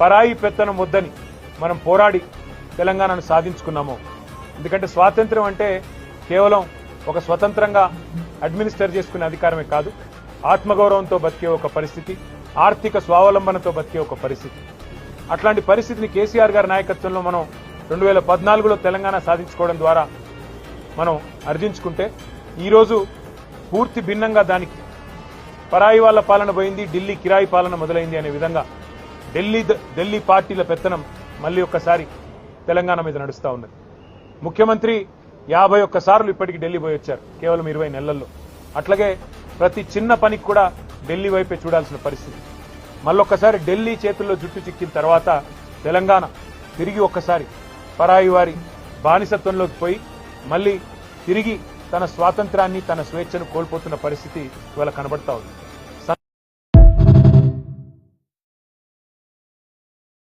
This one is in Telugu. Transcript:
పరాయి పెత్తనం వద్దని మనం పోరాడి తెలంగాణను సాధించుకున్నామో. ఎందుకంటే స్వాతంత్రం అంటే కేవలం ఒక స్వతంత్రంగా అడ్మినిస్టర్ చేసుకునే అధికారమే కాదు ఆత్మగౌరవంతో బతికే ఒక పరిస్థితి ఆర్థిక స్వావలంబనతో బతికే ఒక పరిస్థితి. అట్లాంటి పరిస్థితిని కేసీఆర్ గారి నాయకత్వంలో మనం రెండు వేల పద్నాలుగులో తెలంగాణ సాధించుకోవడం ద్వారా మనం అర్జించుకుంటే ఈరోజు పూర్తి భిన్నంగా దానికి పరాయి వాళ్ళ పాలన పోయింది ఢిల్లీ కిరాయి పాలన మొదలైంది అనే విధంగా ఢిల్లీ ఢిల్లీ పార్టీల పెత్తనం మళ్ళీ ఒక్కసారి తెలంగాణ మీద నడుస్తూ ఉన్నది. ముఖ్యమంత్రి యాభై ఒక్కసార్లు ఇప్పటికి ఢిల్లీ పోయి వచ్చారు కేవలం ఇరవై నెలల్లో. అట్లాగే ప్రతి చిన్న పనికి కూడా ఢిల్లీ వైపే చూడాల్సిన పరిస్థితి. మళ్ళొక్కసారి ఢిల్లీ చేతుల్లో జుట్టు చిక్కిన తర్వాత తెలంగాణ తిరిగి ఒక్కసారి పరాయి వారి బానిసత్వంలోకి పోయి మళ్ళీ తిరిగి తన స్వాతంత్రాన్ని తన స్వేచ్ఛను కోల్పోతున్న పరిస్థితి ఇవాళ కనబడతా ఉంది.